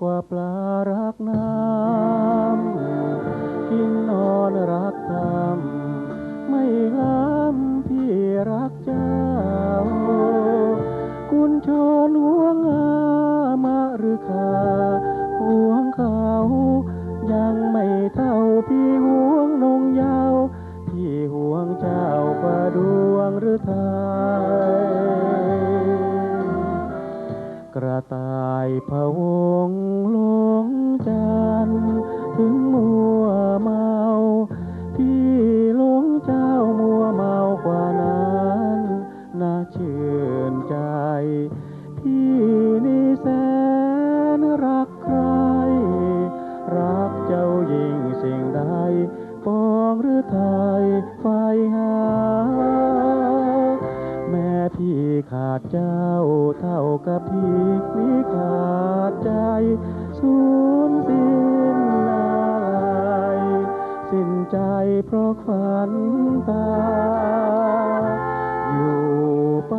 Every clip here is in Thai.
กว่าปลารักน้ำกินนอนรัก กระต่ายพะวงลงจันทร์ ดเจ้าเท่ากับพี่นี้ขาดใจสูญสิ้นอะไรสิ้นใจเพราะขวัญตา อยู่ไป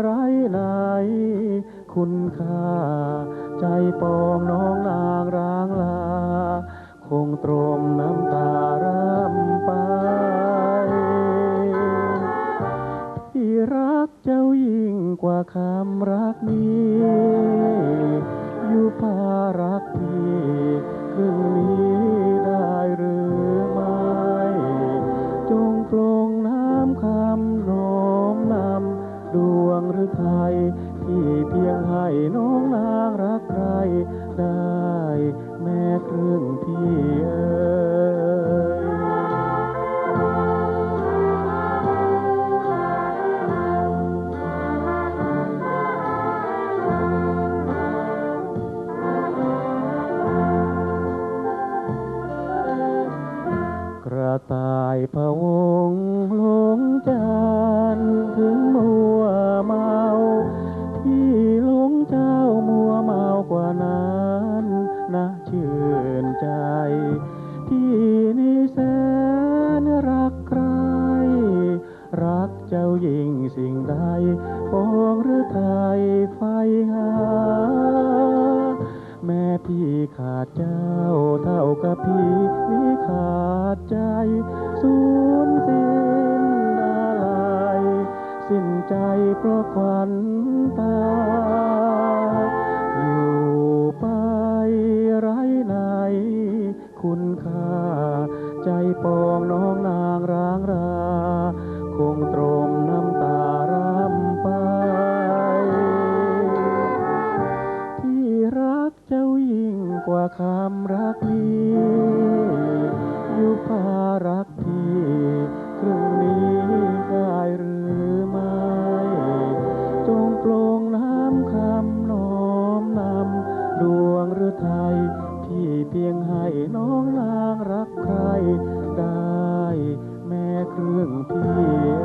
ไร้ไหนคุณค่า ใจปองน้องนางร้างลา คงตรมน้ำตารำไป กว่าคำรักนี้ อยู่พารักพี่ครึ่งนี้ได้หรือไม่ จงปรงน้ำคำน้อมนำดวงหรือไทย ที่เพียงให้น้องนางรักใครายพระวงหลงจันทร์ถึงมัวเมาพี่หลงเจ้ามัวเมากว่านั้นนะชื่นใจพี่นี่แสนรักใคร รักเจ้ายิ่งสิ่งใดปองหรือไทยไฟหา แม่พี่ขาดเจ้าเท่ากับพี่ ขาดใจ สูญสิ้นอะไร สิ้นใจเพราะควันตา อยู่ไปไร้ไหน คุณค่า ใจปองน้องนางร้างรา คงตรม ความรักนี้อยู่พารักพี่ครึ่งนี้ได้หรือไม่ จงโปรงน้ำคำน้อมนำดวงฤทัอทยพี่เพียงให้น้องนางรักใครได้แม่เครื่องพี่